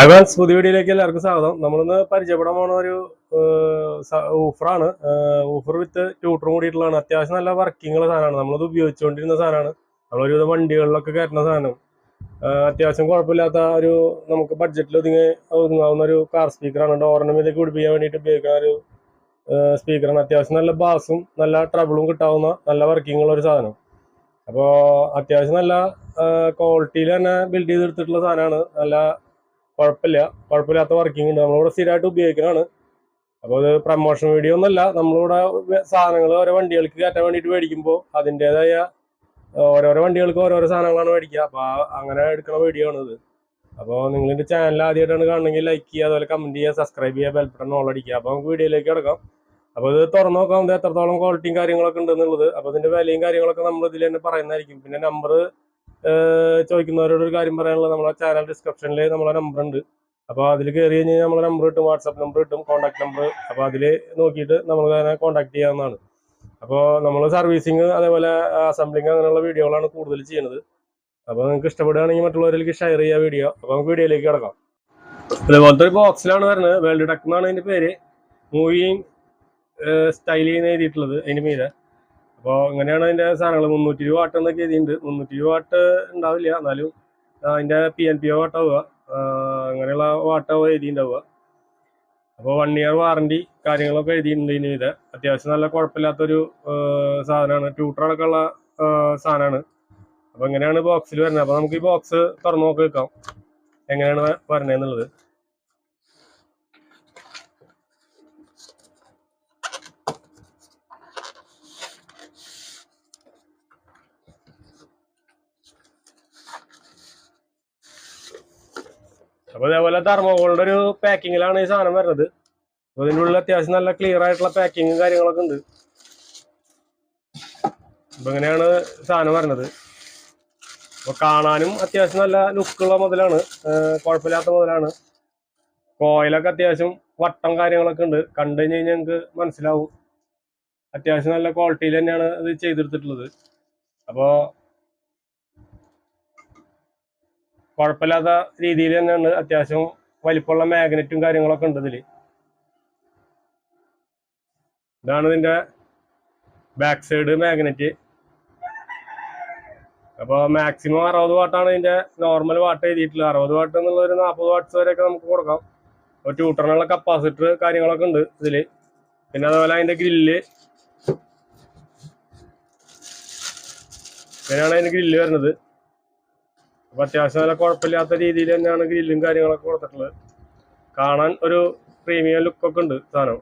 Advance പുതിയ വീഡിയോയിലേക്ക് എല്ലാവർക്കും സ്വാഗതം. നമ്മളിന്ന് പരിചയപ്പെടാൻ പോണ ഒരു ഊഫറാണ്. ഊഫർ വിത്ത് ട്യൂട്ടറും കൂടിയിട്ടുള്ളതാണ്. അത്യാവശ്യം നല്ല വർക്കിംഗ് ഉള്ള സാധനമാണ്. നമ്മളത് ഉപയോഗിച്ചുകൊണ്ടിരുന്ന സാധനമാണ്. നമ്മളൊരുവിധ വണ്ടികളിലൊക്കെ കയറ്റുന്ന സാധനം. അത്യാവശ്യം കുഴപ്പമില്ലാത്ത ഒരു നമുക്ക് ബഡ്ജറ്റിൽ ഒതുങ്ങി ഒതുങ്ങാവുന്ന ഒരു കാർ സ്പീക്കറാണ് മീതേക്ക് പിടിപ്പിക്കാൻ വേണ്ടിയിട്ട് ഉപയോഗിക്കുന്ന ഒരു സ്പീക്കറാണ് അത്യാവശ്യം നല്ല ബാസും നല്ല ട്രബിളും കിട്ടാവുന്ന നല്ല വർക്കിംഗ് ഉള്ള ഒരു സാധനം. അപ്പോൾ അത്യാവശ്യം നല്ല ക്വാളിറ്റിയിൽ തന്നെ ബിൽഡ് ചെയ്തെടുത്തിട്ടുള്ള സാധനമാണ്. നല്ല കുഴപ്പമില്ല. കുഴപ്പമില്ലാത്ത വർക്കിംഗ് ഉണ്ട്. നമ്മളിവിടെ സ്ഥിരമായിട്ട് ഉപയോഗിക്കുന്നതാണ് അപ്പോൾ അത് പ്രമോഷൻ വീഡിയോ ഒന്നല്ല. നമ്മളിവിടെ സാധനങ്ങൾ ഓരോ വണ്ടികൾക്ക് കയറ്റാൻ വേണ്ടിയിട്ട് മേടിക്കുമ്പോൾ അതിന്റേതായ ഓരോരോ വണ്ടികൾക്ക് ഓരോരോ സാധനങ്ങളാണ് മേടിക്കുക. അപ്പോൾ അങ്ങനെ എടുക്കുന്ന വീഡിയോ ആണ് ഇത്. അപ്പോൾ നിങ്ങളിന്റെ ചാനൽ ആദ്യമായിട്ടാണ് കാണണമെങ്കിൽ ലൈക്ക് ചെയ്യുക അതുപോലെ കമന്റ് ചെയ്യുക സബ്സ്ക്രൈബ് ചെയ്യുക ബെൽ ബട്ടൺ ഓൾ അടിക്കുക. അപ്പോൾ നമുക്ക് വീഡിയോയിലേക്ക് കിടക്കാം. അപ്പോൾ ഇത് തുറന്നു നോക്കാം. എത്രത്തോളം ക്വാളിറ്റിയും കാര്യങ്ങളൊക്കെ ഉണ്ടെന്നുള്ളത്. അപ്പോൾ ഇതിന്റെ വിലയും കാര്യങ്ങളൊക്കെ നമ്മൾ ഇതിൽ തന്നെ പറയുന്നതായിരിക്കും. പിന്നെ നമ്പർ ചോദിക്കുന്നവരോട് ഒരു കാര്യം പറയാനുള്ളത് നമ്മളെ ചാനൽ ഡിസ്ക്രിപ്ഷനിൽ നമ്മളെ നമ്പർ ഉണ്ട്. അപ്പോൾ അതിൽ കയറി കഴിഞ്ഞാൽ നമ്മളെ നമ്പർ കിട്ടും വാട്സാപ്പ് നമ്പർ കിട്ടും കോൺടാക്ട് നമ്പർ അപ്പോൾ അതിൽ നോക്കിയിട്ട് നമ്മൾ അതിനെ കോൺടാക്ട് ചെയ്യാവുന്നതാണ്. അപ്പോൾ നമ്മൾ സർവീസിങ് അതേപോലെ അസംബ്ലിങ് അങ്ങനെയുള്ള വീഡിയോകളാണ് കൂടുതൽ ചെയ്യുന്നത്. അപ്പോൾ നിങ്ങൾക്ക് ഇഷ്ടപ്പെടുകയാണെങ്കിൽ മറ്റുള്ളവരിലേക്ക് ഷെയർ ചെയ്യുക വീഡിയോ അപ്പോൾ നമുക്ക് വീഡിയോയിലേക്ക് കിടക്കാം. അതേപോലത്തെ ഒരു ബോക്സിലാണ് വരുന്നത്. വേൾഡ് ടെക് എന്നാണ് അതിന്റെ പേര്. മൂവിങ് സ്റ്റൈൽ ചെയ്യുന്ന എഴുതിയിട്ടുള്ളത് അതിന്റെ മീതെ. അപ്പോൾ ഇങ്ങനെയാണ് അതിന്റെ സാധനങ്ങൾ മുന്നൂറ്റി രൂപ വാട്ട് എന്നൊക്കെ എഴുതിയിട്ടുണ്ട്. മുന്നൂറ്റി രൂപ വാട്ട് ഉണ്ടാവില്ല. എന്നാലും അതിന്റെ പി എൻ പി വാട്ടാവുക. അങ്ങനെയുള്ള വാട്ടാവുക എഴുതിയിട്ടുണ്ടാവുക. അപ്പോൾ വൺ ഇയർ വാറണ്ടി കാര്യങ്ങളൊക്കെ എഴുതിയിട്ടുണ്ട് ഇതിന് ഇത്. അത്യാവശ്യം നല്ല കുഴപ്പമില്ലാത്തൊരു സാധനമാണ്. ട്യൂട്ടർ അടക്കമുള്ള സാധനമാണ്. അപ്പോൾ എങ്ങനെയാണ് ബോക്സിൽ വരുന്നത്. അപ്പോൾ നമുക്ക് ഈ ബോക്സ് തുറന്നു നോക്കി വെക്കാം എങ്ങനെയാണ് വരണേന്നുള്ളത്. അപ്പോൾ അതേപോലെ തെർമോകോളിന്റെ ഒരു പാക്കിങ്ങിലാണ് ഈ സാധനം വരുന്നത്. അപ്പൊ ഇതിന്റെ ഉള്ളിൽ അത്യാവശ്യം നല്ല ക്ലിയർ ആയിട്ടുള്ള പാക്കിങ്ങും കാര്യങ്ങളൊക്കെ ഉണ്ട്. അപ്പൊ ഇങ്ങനെയാണ് സാധനം വരുന്നത്. അപ്പൊ കാണാനും അത്യാവശ്യം നല്ല ലുക്കുള്ള മുതലാണ്. കുഴപ്പമില്ലാത്ത മുതലാണ്. കോയിലൊക്കെ അത്യാവശ്യം വട്ടം കാര്യങ്ങളൊക്കെ ഉണ്ട്. കണ്ടു കഴിഞ്ഞ് ഞങ്ങൾക്ക് മനസ്സിലാവും. അത്യാവശ്യം നല്ല ക്വാളിറ്റിയിൽ തന്നെയാണ് ഇത് ചെയ്തെടുത്തിട്ടുള്ളത്. അപ്പോൾ കുഴപ്പമില്ലാത്ത രീതിയിൽ തന്നെയാണ് അത്യാവശ്യം വലിപ്പമുള്ള മാഗ്നറ്റും കാര്യങ്ങളൊക്കെ ഉണ്ട് ഇതിൽ ഇതാണ് ഇതിന്റെ ബാക്ക് സൈഡ് മാഗ്നറ്റ് അപ്പോൾ മാക്സിമം അറുപത് വാട്ടാണ് ഇതിന്റെ നോർമൽ വാട്ട് എഴുതിയിട്ടുള്ളത്. അറുപത് വാട്ട് എന്നുള്ള ഒരു നാൽപ്പത് വാട്ട്സ് വരെയൊക്കെ നമുക്ക് കൊടുക്കാം. അപ്പോൾ ട്യൂട്ടറിനുള്ള കപ്പാസിറ്റർ കാര്യങ്ങളൊക്കെ ഉണ്ട് ഇതിൽ പിന്നെ അതുപോലെ അതിന്റെ ഗ്രില്ല് ഇങ്ങനെയാണ് അതിന്റെ ഗ്രില്ല് വരുന്നത്. അപ്പൊ അത്യാവശ്യം നല്ല കുഴപ്പമില്ലാത്ത രീതിയിൽ തന്നെയാണ് ഗ്രില്ലും കാര്യങ്ങളൊക്കെ കൊടുത്തിട്ടുള്ളത്. കാണാൻ ഒരു പ്രീമിയം ലുക്കൊക്കെ ഉണ്ട് സാധനം.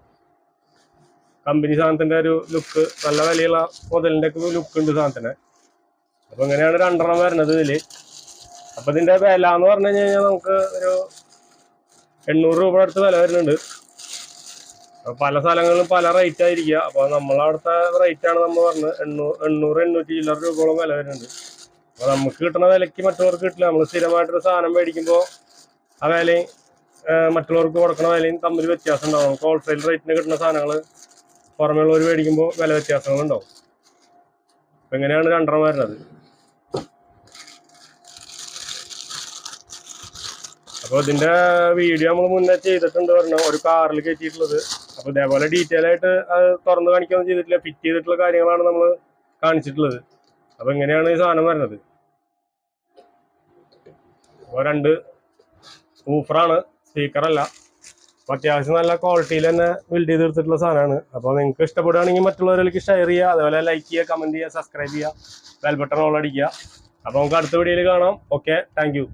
കമ്പനി സാധനത്തിന്റെ ഒരു ലുക്ക് നല്ല വിലയുള്ള മുതലിന്റെ ഒക്കെ ലുക്ക് ഉണ്ട് സാധനത്തിന്. അപ്പൊ ഇങ്ങനെയാണ് രണ്ടെണ്ണം വരുന്നത് ഇതിൽ. അപ്പൊ ഇതിന്റെ വില എന്ന് പറഞ്ഞു കഴിഞ്ഞാൽ നമുക്ക് ഒരു എണ്ണൂറ് രൂപ അടുത്ത് വില വരുന്നുണ്ട്. പല സ്ഥലങ്ങളിലും പല റേറ്റ് ആയിരിക്കുക. അപ്പൊ നമ്മളവിടുത്തെ റേറ്റ് ആണ് നമ്മൾ പറഞ്ഞത്. എണ്ണൂറ് എണ്ണൂറ് എണ്ണൂറ്റി ചില്ലറ രൂപയോളം വില വരുന്നുണ്ട്. അപ്പൊ നമുക്ക് കിട്ടുന്ന വിലക്ക് മറ്റുള്ളവർക്ക് കിട്ടില്ല. നമ്മൾ സ്ഥിരമായിട്ടൊരു സാധനം മേടിക്കുമ്പോൾ ആ വിലയും മറ്റുള്ളവർക്ക് കൊടുക്കുന്ന വിലയും തമ്മിൽ വ്യത്യാസം ഉണ്ടാവും. നമുക്ക് ഹോൾസെയിൽ റേറ്റിന് കിട്ടുന്ന സാധനങ്ങൾ പുറമെയുള്ളവർ മേടിക്കുമ്പോൾ വില വ്യത്യാസങ്ങളുണ്ടാവും അപ്പൊ എങ്ങനെയാണ് രണ്ടെണ്ണം വരുന്നത്. അപ്പോൾ ഇതിന്റെ വീഡിയോ നമ്മൾ മുന്നേ ചെയ്തിട്ടുണ്ട് പറഞ്ഞു. ഒരു കാറിൽ കയറ്റിയിട്ടുള്ളത്. അപ്പോൾ ഇതേപോലെ ഡീറ്റെയിൽ ആയിട്ട് അത് തുറന്ന് കാണിക്കുകയൊന്നും ചെയ്തിട്ടില്ല. ഫിറ്റ് ചെയ്തിട്ടുള്ള കാര്യങ്ങളാണ് നമ്മൾ കാണിച്ചിട്ടുള്ളത്. അപ്പൊ എങ്ങനെയാണ് ഈ സാധനം വരുന്നത്? അപ്പോൾ രണ്ട് സ്കൂഫറാണ് സ്പീക്കറല്ല അപ്പൊ അത്യാവശ്യം നല്ല ക്വാളിറ്റിയിൽ തന്നെ ബിൽഡ് ചെയ്തെടുത്തിട്ടുള്ള സാധനമാണ്. അപ്പോൾ നിങ്ങൾക്ക് ഇഷ്ടപ്പെടുകയാണെങ്കിൽ മറ്റുള്ളവരിലേക്ക് ഷെയർ ചെയ്യുക. അതേപോലെ ലൈക്ക് ചെയ്യുക കമന്റ് ചെയ്യുക സബ്സ്ക്രൈബ് ചെയ്യുക ബെൽ ബട്ടൺ ഓൾ അടിക്കുക. അപ്പോൾ നമുക്ക് അടുത്ത വീഡിയോയിൽ കാണാം. Okay thank